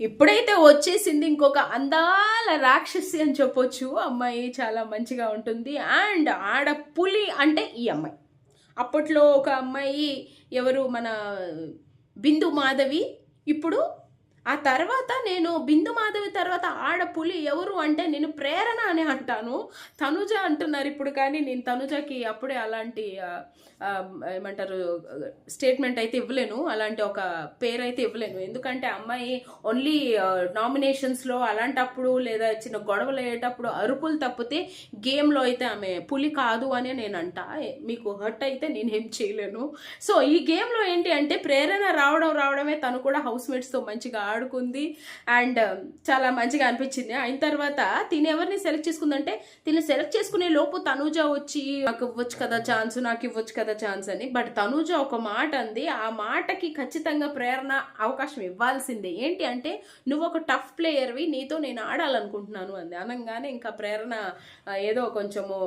ఇప్పుడైతే వచ్చేసింది ఇంకొక అందాల రాక్షసి అని చెప్పొచ్చు. అమ్మాయి చాలా మంచిగా ఉంటుంది. అండ్ ఆడ పులి అంటే ఈ అమ్మాయి. అప్పట్లో ఒక అమ్మాయి ఎవరు? మన బిందు మాధవి. ఇప్పుడు ఆ తర్వాత నేను బిందు మాధవి తర్వాత ఆడ పులి ఎవరు అంటే నేను ప్రేరణ అని అంటాను. తనుజ అంటున్నారు ఇప్పుడు కానీ నేను తనుజకి అప్పుడే అలాంటి ఏమంటారు స్టేట్మెంట్ అయితే ఇవ్వలేను. అలాంటి ఒక పేరు అయితే ఇవ్వలేను. ఎందుకంటే అమ్మాయి ఓన్లీ నామినేషన్స్లో అలాంటప్పుడు లేదా చిన్న గొడవలు అయ్యేటప్పుడు అరుపులు తప్పితే గేమ్లో అయితే ఆమె పులి కాదు అని నేను అంట. మీకు హర్ట్ అయితే నేను ఏం చేయలేను. సో ఈ గేమ్లో ఏంటి అంటే ప్రేరణ రావడం రావడమే తను కూడా హౌస్ మేట్స్తో మంచిగా ఆడుకుంది. అండ్ um, చాలా మంచిగా అనిపించింది. అయిన తర్వాత తిని ఎవరిని సెలెక్ట్ చేసుకుందంటే తిని సెలెక్ట్ చేసుకునే లోపు తనూజ వచ్చి నాకు ఇవ్వచ్చు కదా ఛాన్స్ నాకు ఇవ్వచ్చు కదా ఛాన్స్ అని. బట్ తనూజ ఒక మాట అంది. ఆ మాటకి ఖచ్చితంగా ప్రేరణ అవకాశం ఇవ్వాల్సిందే. ఏంటి అంటే నువ్వు ఒక టఫ్ ప్లేయర్వి నీతో నేను ఆడాలనుకుంటున్నాను అంది. అనగానే ఇంకా ప్రేరణ ఏదో కొంచెము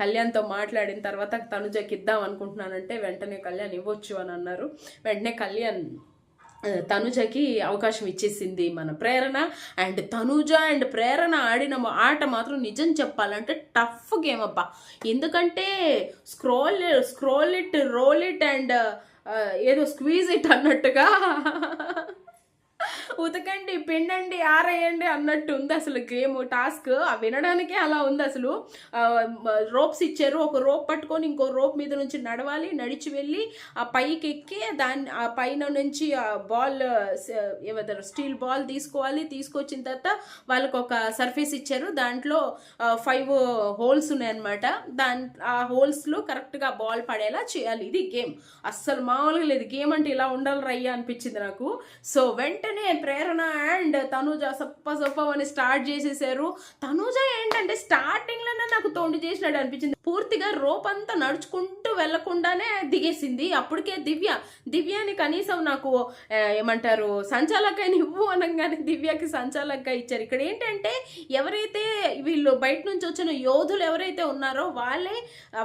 కళ్యాణ్తో మాట్లాడిన తర్వాత తనుజకి ఇద్దాం అనుకుంటున్నానంటే వెంటనే కళ్యాణ్ ఇవ్వచ్చు అని అన్నారు. వెంటనే కళ్యాణ్ తనుజకి అవకాశం ఇచ్చేసింది మన ప్రేరణ. అండ్ తనుజ అండ్ ప్రేరణ ఆడిన ఆట మాత్రం నిజం చెప్పాలంటే టఫ్ గేమ్ అబ్బా. ఎందుకంటే scroll scroll it roll it and ఏదో స్క్వీజ్ ఇట్ అన్నట్టుగా. ఉతకండి పిండండి ఆరేయండి అన్నట్టు ఉంది అసలు గేమ్ టాస్క్. వినడానికే అలా ఉంది అసలు. రోప్స్ ఇచ్చారు. ఒక రోప్ పట్టుకొని ఇంకో రోప్ మీద నుంచి నడవాలి నడిచి వెళ్ళి ఆ పైకి ఎక్కి దాన్ని ఆ పైన నుంచి ఆ బాల్ ఏమంటారు స్టీల్ బాల్ తీసుకోవాలి. తీసుకొచ్చిన తర్వాత వాళ్ళకి ఒక సర్ఫేస్ ఇచ్చారు. దాంట్లో ఫైవ్ హోల్స్ ఉన్నాయన్నమాట. దాని ఆ హోల్స్లో కరెక్ట్గా బాల్ పడేలా చేయాలి. ఇది గేమ్. అస్సలు మామూలుగా లేదు. గేమ్ అంటే ఇలా ఉండాలి రయ్యా అనిపించింది నాకు. సో వెంటనే ప్రేరణ అండ్ తనూజ సప్ప సప్ప అని స్టార్ట్ చేసేసారు. తనూజ ఏంటంటే స్టార్టింగ్లోనే నాకు తోండి చేసినట్టు అనిపించింది. పూర్తిగా రోప్ అంతా నడుచుకుంటూ వెళ్ళకుండానే దిగేసింది. అప్పటికే దివ్య దివ్యాని కనీసం నాకు ఏమంటారు సంచాలక ఇవ్వు అనగానే దివ్యకి సంచాలక ఇచ్చారు. ఇక్కడ ఏంటంటే ఎవరైతే వీళ్ళు బయట నుంచి వచ్చిన యోధులు ఎవరైతే ఉన్నారో వాళ్ళే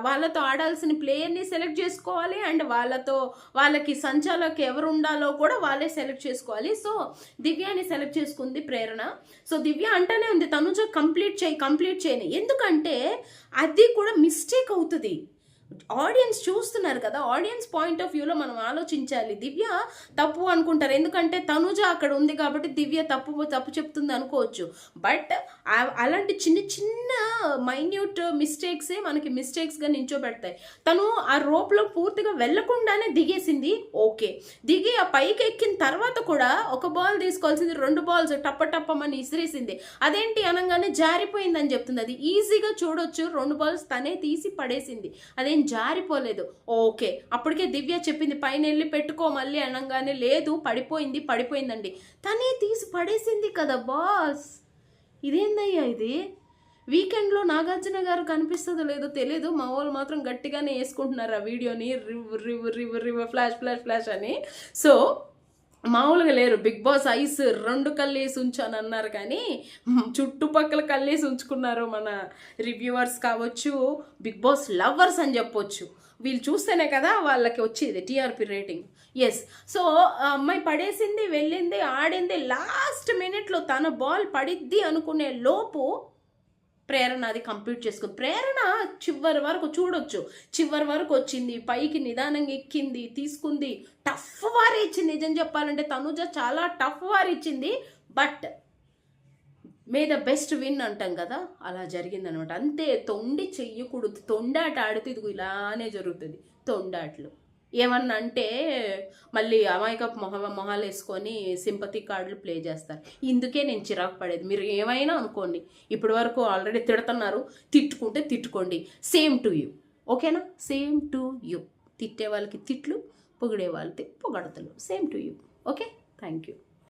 వాళ్ళతో ఆడాల్సిన ప్లేయర్ని సెలెక్ట్ చేసుకోవాలి అండ్ వాళ్ళతో వాళ్ళకి సంచాలక ఎవరు ఉండాలో కూడా వాళ్ళే సెలెక్ట్ చేసుకోవాలి. సో దివ్యాని సెలెక్ట్ చేసుకుంది ప్రేరణ. సో దివ్య అంటేనే ఉంది తనుజ కంప్లీట్ చేయి కంప్లీట్ చేయని. ఎందుకంటే అది కూడా మిస్ మిస్టేక్ అవుతుంది. ఆడియన్స్ చూస్తున్నారు కదా ఆడియన్స్ పాయింట్ ఆఫ్ వ్యూలో మనం ఆలోచించాలి. దివ్య తప్పు అనుకుంటారు. ఎందుకంటే తనుజ అక్కడ ఉంది కాబట్టి దివ్య తప్పు తప్పు చెప్తుంది అనుకోవచ్చు. బట్ అలాంటి చిన్న చిన్న మైన్యూట్ మిస్టేక్సే మనకి మిస్టేక్స్గా నించోబెడతాయి. తను ఆ రోప్లో పూర్తిగా వెళ్ళకుండానే దిగేసింది. ఓకే దిగి ఆ పైకి ఎక్కిన తర్వాత కూడా ఒక బాల్ తీసుకోవాల్సింది రెండు బాల్స్ టప్ప టప్పమని ఇసిరేసింది. అదేంటి అనగానే జారిపోయిందని చెప్తుంది. అది ఈజీగా చూడొచ్చు. రెండు బాల్స్ తనే తీసి పడేసింది. అదేం జారిపోలేదు. ఓకే అప్పటికే దివ్య చెప్పింది పైన వెళ్ళి పెట్టుకో మళ్ళీ అనగానే లేదు పడిపోయింది పడిపోయిందండి. తనే తీసి పడేసింది కదా బాస్! ఇదేందయ్యా ఇది? వీకెండ్లో నాగార్జున గారు కనిపిస్తుందో లేదో తెలియదు మా వాళ్ళు మాత్రం గట్టిగానే వేసుకుంటున్నారు ఆ వీడియోని. Rev rev rev rev flash flash flash అని. సో మామూలుగా లేరు. బిగ్ బాస్ ఐస్ రెండు కళ్ళేసి ఉంచాను అన్నారు కానీ చుట్టుపక్కల కళ్ళేసి ఉంచుకున్నారు మన రివ్యూవర్స్ కావచ్చు బిగ్ బాస్ లవర్స్ అని చెప్పొచ్చు. వీళ్ళు చూస్తేనే కదా వాళ్ళకి వచ్చేది టీఆర్పీ రేటింగ్. ఎస్ సో అమ్మాయి పడేసింది వెళ్ళింది ఆడింది లాస్ట్ మినిట్లో తన బాల్ పడిద్ది అనుకునే లోపు ప్రేరణ అది కంప్లీట్ చేసుకుంది. ప్రేరణ చివరి వరకు చూడొచ్చు. చివరి వరకు వచ్చింది పైకి నిదానంగా ఎక్కింది తీసుకుంది టఫ్ వారి ఇచ్చింది. నిజం చెప్పాలంటే తనుజ చాలా టఫ్ వారి ఇచ్చింది. But may the best win అంటాం కదా అలా జరిగిందనమాట. అంతే తొండి చెయ్యకూడదు తొండాట ఆడితే ఇదిగో ఇలానే జరుగుతుంది తొండాట్లు. ఏమన్నా అంటే మళ్ళీ అమాయకపు మొహ మొహాలు వేసుకొని సింపతి కార్డులు ప్లే చేస్తారు. ఇందుకే నేను చిరాకు పడేది. మీరు ఏమైనా అనుకోండి ఇప్పటి వరకు ఆల్రెడీ తిడుతున్నారు తిట్టుకుంటే తిట్టుకోండి. Same to you. ఓకేనా? Same to you. తిట్టే వాళ్ళకి తిట్లు పొగిడే వాళ్ళతో పొగడతలు same to you okay thank you